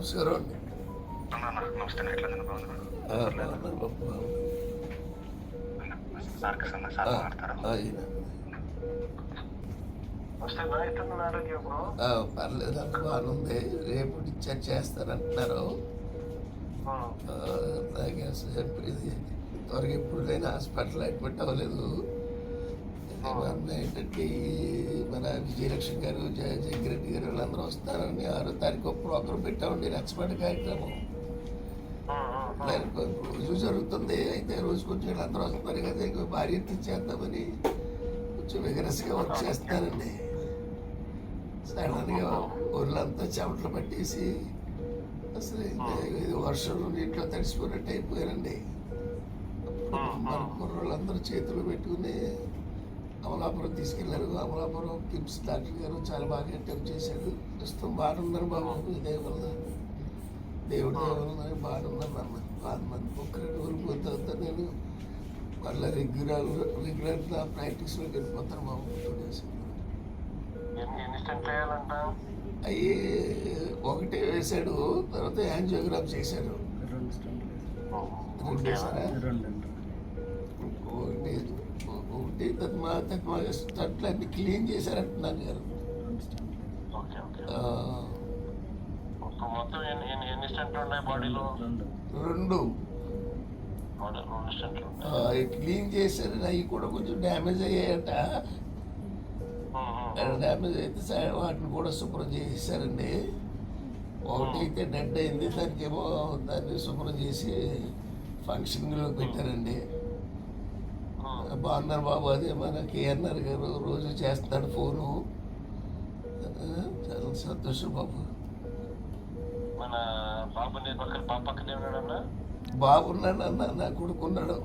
నమస్కారం అండి. పర్లేదు అంత బాగుంది రేపు డిశ్చార్జ్ చేస్తారంటున్నారు. అలాగే త్వరగా ఎప్పుడైనా హాస్పిటల్ అడ్మిట్ అవ్వలేదు. ఏంటంటే మన విజయలక్ష్మి గారు జయ జగ్గిరెడ్డి గారు వీళ్ళందరూ వస్తారని ఆరో తారీఖు ఒక ప్రోగ్రాం పెట్టామండి రచ్చబండ కార్యక్రమం. రోజు జరుగుతుంది అయితే రోజు కొంచెం వీళ్ళందరూ వస్తున్నారు కదా ఇంకో భారీ ఎత్తున చేద్దామని కొంచెం విగరస్గా వర్క్ చేస్తానండి సడన్గా ఊర్లంతా చెమటలు పట్టేసి అసలు ఇది వర్షంలో నీటిలో తడిసిపోయినట్టు అయిపోయారండి. మన కుర్రోళ్ళందరూ చేతులు పెట్టుకుని అమలాపురం తీసుకెళ్ళారు. అమలాపురం కిమ్స్ డాక్టర్ గారు చాలా బాగా అటెంప్ట్ చేశాడు ప్రస్తుతం బాగున్నారు బాబు. ఇదే వల్ల దేవుడి దేవల్ల బాగున్నారు. అన్న బాగా మంది ఒక్కరి రోజులు పోతా నేను మళ్ళీ రెగ్యులర్ రెగ్యులర్ నా ప్రాక్టీస్లోకి వెళ్ళిపోతాను బాబు. టూ డేస్ అయ్యి ఒకటే వేశాడు. తర్వాత యాంజియోగ్రామ్ చేశాడు రెండు రెండు రెండు ఒకటి స్టట్లు అన్ని క్లీన్ చేశారంటున్నాను గారు. రెండు. క్లీన్ చేశారు అవి కూడా కొంచెం డ్యామేజ్ అయ్యాయట. డ్యామేజ్ అయితే వాటిని కూడా శుభ్రం చేశారండి ఒకటి అయితే డెడ్ అయింది దానికి ఏమో దాన్ని శుభ్రం చేసి ఫంక్షన్లో పెట్టారండి. బాగున్నారు బాబు అదే మన కేఎన్ఆర్ గారు రోజు చేస్తాడు ఫోను. చాలా సంతోషం బాబు. మన బాబు ఉన్నాడన్నా? బాగున్నాడు అన్న నా కొడుకున్నాడు